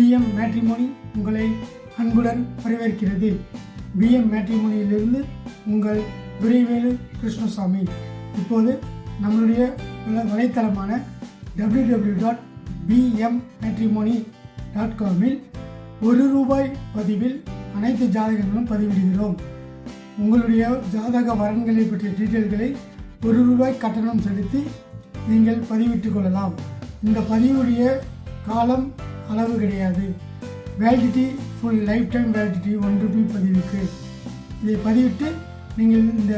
PM matrimony உங்களை அன்புடன் வரவேற்கிறது. பிஎம் மேட்ரிமோனியிலிருந்து உங்கள் விரைவேலு கிருஷ்ணசாமி. இப்போது நம்மளுடைய வலைத்தளமான வலைத்தளமான W dot PM matrimony dot காமில் ஒரு ரூபாய் பதிவில் அனைத்து ஜாதகங்களும் பதிவிடுகிறோம். உங்களுடைய ஜாதக வரன்களை பற்றிய டீட்டெயில்களை ஒரு ரூபாய் கட்டணம் செலுத்தி நீங்கள் பதிவிட்டுக் கொள்ளலாம். இந்த பதிவுடைய காலம் அளவு கிடையாது. Validity full lifetime validity one rupee பதிவுக்கு இதை பதிவிட்டு நீங்கள் இந்த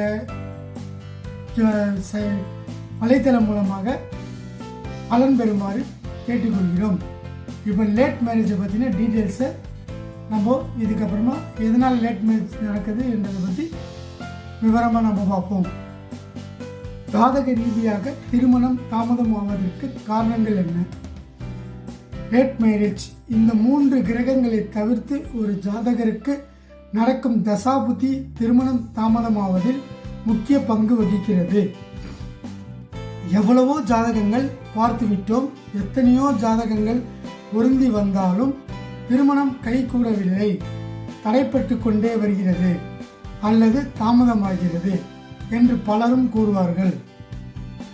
வலைத்தளம் மூலமாக பலன் பெறுமாறு கேட்டுக்கொள்கிறோம். இப்போ லேட் மேரேஜை பற்றின டீட்டெயில்ஸை நம்ம இதுக்கப்புறமா எதனால் லேட் மேரேஜ் நடக்குது என்றதை பற்றி விவரமாக நம்ம பார்ப்போம். ஜாதக ரீதியாக திருமணம் தாமதம் ஆவதற்கு காரணங்கள் என்ன? லேட் மேரேஜ் இந்த மூன்று கிரகங்களை தவிர்த்து ஒரு ஜாதகருக்கு நடக்கும் தசாபுத்தி திருமணம் தாமதமாவதில் முக்கிய பங்கு வகிக்கிறது. எவ்வளவோ ஜாதகங்கள் பார்த்துவிட்டோம். எத்தனையோ ஜாதகங்கள் பொருந்தி வந்தாலும் திருமணம் கைகூடவில்லை. தடைப்பட்டு கொண்டே வருகிறது. அல்லது தாமதமாகிறது என்று பலரும் கூறுவார்கள்.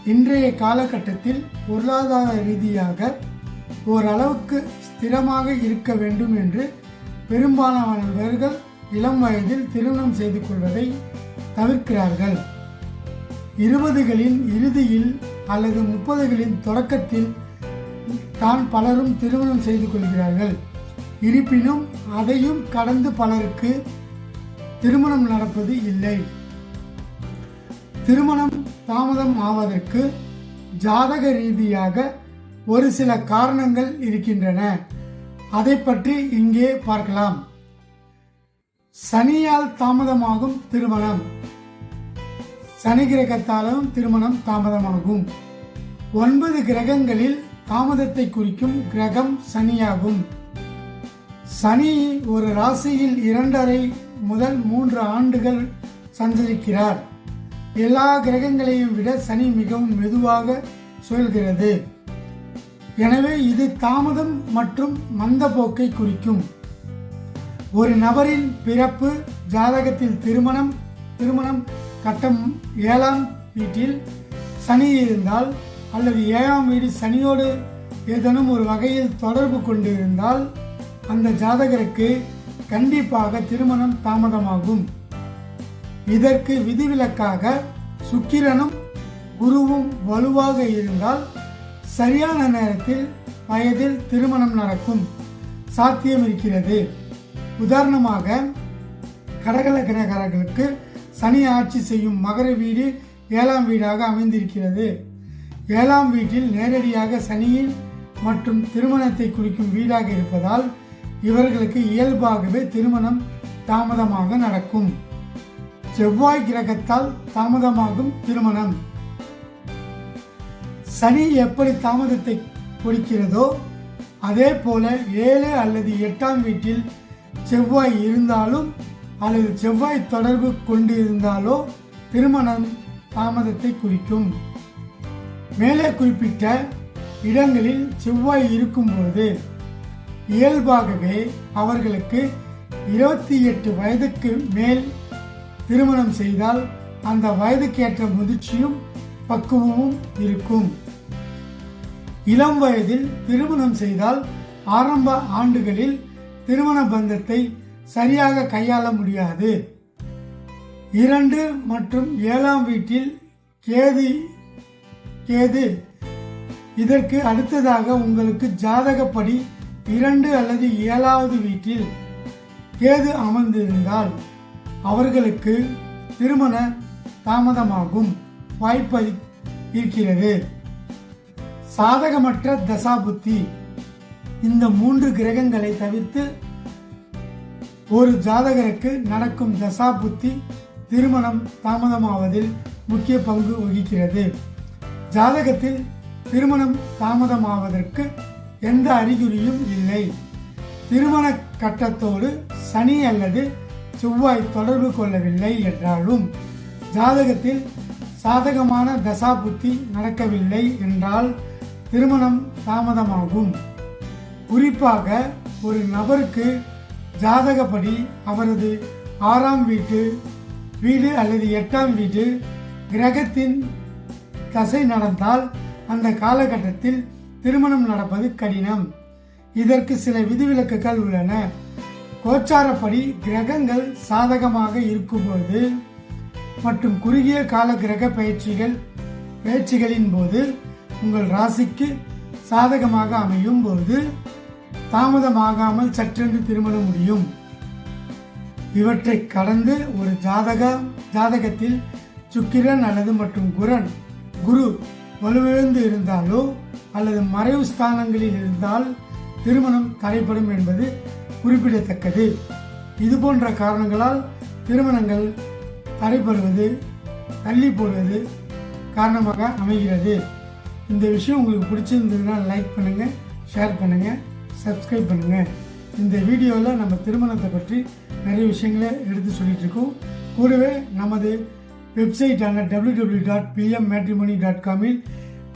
இன்றைய காலகட்டத்தில் பொருளாதார ரீதியாக ஓரளவுக்கு ஸ்திரமாக இருக்க வேண்டும் என்று பெரும்பாலானவர்கள் இளம் வயதில் திருமணம் செய்து கொள்வதை தவிர்க்கிறார்கள். இருபதுகளின் இறுதியில் அல்லது முப்பதுகளின் தொடக்கத்தில் தான் பலரும் திருமணம் செய்து கொள்கிறார்கள். இருப்பினும் அதையும் கடந்து பலருக்கு திருமணம் நடப்பது இல்லை. திருமணம் தாமதம் ஆவதற்கு ஜாதக ரீதியாக ஒரு சில காரணங்கள் இருக்கின்றன. அதை பற்றி இங்கே பார்க்கலாம். சனியால் தாமதமாகும் திருமணம். சனி கிரகத்தாலும் திருமணம் தாமதமாகும். ஒன்பது கிரகங்களில் தாமதத்தை குறிக்கும் கிரகம் சனியாகும். சனி ஒரு ராசியில் இரண்டரை முதல் மூன்று ஆண்டுகள் சஞ்சரிக்கிறார். எல்லா கிரகங்களையும் விட சனி மிகவும் மெதுவாக சுழல்கிறது. எனவே இது தாமதம் மற்றும் மந்த போக்கை குறிக்கும். ஒரு நபரின் பிறப்பு ஜாதகத்தில் திருமணம் திருமணம் கட்டம் ஏழாம் வீட்டில் சனி இருந்தால் அல்லது ஏழாம் வீடு சனியோடு ஏதேனும் ஒரு வகையில் தொடர்பு கொண்டு இருந்தால் அந்த ஜாதகருக்கு கண்டிப்பாக திருமணம் தாமதமாகும். இதற்கு விதிவிலக்காக சுக்கிரனும் குருவும் வலுவாக இருந்தால் சரியான நேரத்தில் வயதில் திருமணம் நடக்கும் சாத்தியம் இருக்கிறது உதாரணமாக கடகலக்கணக்காரர்களுக்கு சனி ஆட்சி செய்யும் மகர வீடு ஏழாம் வீடாக அமைந்திருக்கிறது. ஏழாம் வீட்டில் நேரடியாக சனியின் மற்றும் திருமணத்தை குறிக்கும் வீடாக இருப்பதால் இவர்களுக்கு இயல்பாகவே திருமணம் தாமதமாக நடக்கும். செவ்வாய் கிரகத்தால் தாமதமாகும் திருமணம். சனி எப்படி தாமதத்தை கொடுக்கிறதோ அதே போல ஏழு அல்லது எட்டாம் வீட்டில் செவ்வாய் இருந்தாலும் அல்லது செவ்வாய் தொடர்பு கொண்டு இருந்தாலோ திருமணம் தாமதத்தை குறிக்கும். மேலே குறிப்பிட்ட இடங்களில் செவ்வாய் இருக்கும்போது இயல்பாகவே அவர்களுக்கு இருபத்தி எட்டு வயதுக்கு மேல் திருமணம் செய்தால் அந்த வயதுக்கேற்ற முதிர்ச்சியும் பக்குவமும் இருக்கும். இளம் வயதில் திருமணம் செய்தால் ஆரம்ப ஆண்டுகளில் திருமண பந்தத்தை சரியாக கையாள முடியாது. இரண்டு மற்றும் ஏழாம் வீட்டில் கேது கேது. இதற்கு அடுத்ததாக உங்களுக்கு ஜாதகப்படி இரண்டு அல்லது ஏழாவது வீட்டில் கேது அமர்ந்திருந்தால் அவர்களுக்கு திருமண தாமதமாகும் வாய்ப்பு இருக்கிறது. சாதகமற்ற தசாபுத்தி. இந்த மூன்று கிரகங்களை தவிர்த்து ஒரு ஜாதகருக்கு நடக்கும் தசாபுத்தி திருமணம் தாமதமாவதில் முக்கிய பங்கு வகிக்கிறது. ஜாதகத்தில் திருமணம் தாமதமாவதற்கு எந்த அறிகுறியும் இல்லை. திருமண கட்டத்தோடு சனி அல்லது செவ்வாய் தொடர்பு கொள்ளவில்லை என்றாலும் ஜாதகத்தில் சாதகமான தசாபுத்தி நடக்கவில்லை என்றால் திருமணம் தாமதமாகும். குறிப்பாக ஒரு நபருக்கு ஜாதகப்படி அவரது ஆறாம் வீட்டு வீடு அல்லது எட்டாம் வீடு கிரகத்தின் தசை நடந்தால் அந்த காலகட்டத்தில் திருமணம் நடப்பது கடினம். இதற்கு சில விதிவிலக்குகள் உள்ளன. கோச்சாரப்படி கிரகங்கள் சாதகமாக இருக்கும்போது மற்றும் குறுகிய கால கிரக பயிற்சிகள் பயிற்சிகளின் போது உங்கள் ராசிக்கு சாதகமாக அமையும் போது தாமதமாகாமல் சற்றென்று திருமணம் முடியும். இவற்றை கடந்து ஒரு ஜாதக ஜாதகத்தில் சுக்கிரன் அல்லது மற்றும் குரன் குரு வலுவிழந்து இருந்தாலோ அல்லது மறைவு ஸ்தானங்களில் இருந்தால் திருமணம் தடைப்படும் என்பது குறிப்பிடத்தக்கது. இது போன்ற காரணங்களால் திருமணங்கள் தடைப்படுவது தள்ளி போடுவது காரணமாக அமைகிறது. இந்த விஷயம் உங்களுக்கு பிடிச்சிருந்ததுன்னா லைக் பண்ணுங்கள் ஷேர் பண்ணுங்கள் சப்ஸ்கிரைப் பண்ணுங்கள் இந்த வீடியோவில் நம்ம திருமணத்தை பற்றி நிறைய விஷயங்களை எடுத்து சொல்லிட்டு இருக்கோம். கூடவே நமது வெப்சைட்டான W W dot PM matrimony dot காமில்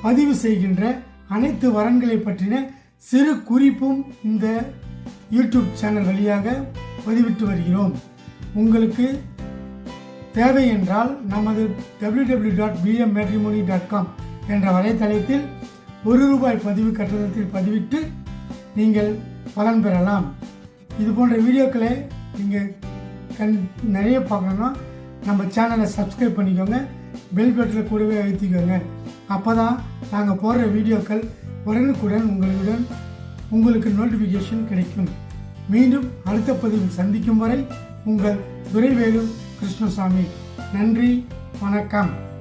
பதிவு செய்கின்ற அனைத்து வரன்களை பற்றின சிறு குறிப்பும் இந்த யூடியூப் சேனல் வழியாக பதிவிட்டு வருகிறோம். உங்களுக்கு தேவை என்றால் நமது W W dot PM matrimony dot com என்ற வலைத்தளத்தில் ஒரு ரூபாய் பதிவு கட்டணத்தில் பதிவிட்டு நீங்கள் பலன் பெறலாம். இது போன்ற வீடியோக்களை நீங்கள் கண் நிறைய பார்க்கணுன்னா நம்ம சேனலை சப்ஸ்கிரைப் பண்ணிக்கோங்க. பெல் பட்டனை கூடவே அழுத்திக்கோங்க. அப்போ தான் நாங்கள் போடுற வீடியோக்கள் உடனுக்குடன் உங்களுடன் உங்களுக்கு நோட்டிஃபிகேஷன் கிடைக்கும். மீண்டும் அடுத்த பதிவில் சந்திக்கும் வரை உங்கள் துரைவேலு கிருஷ்ணசாமி. நன்றி வணக்கம்.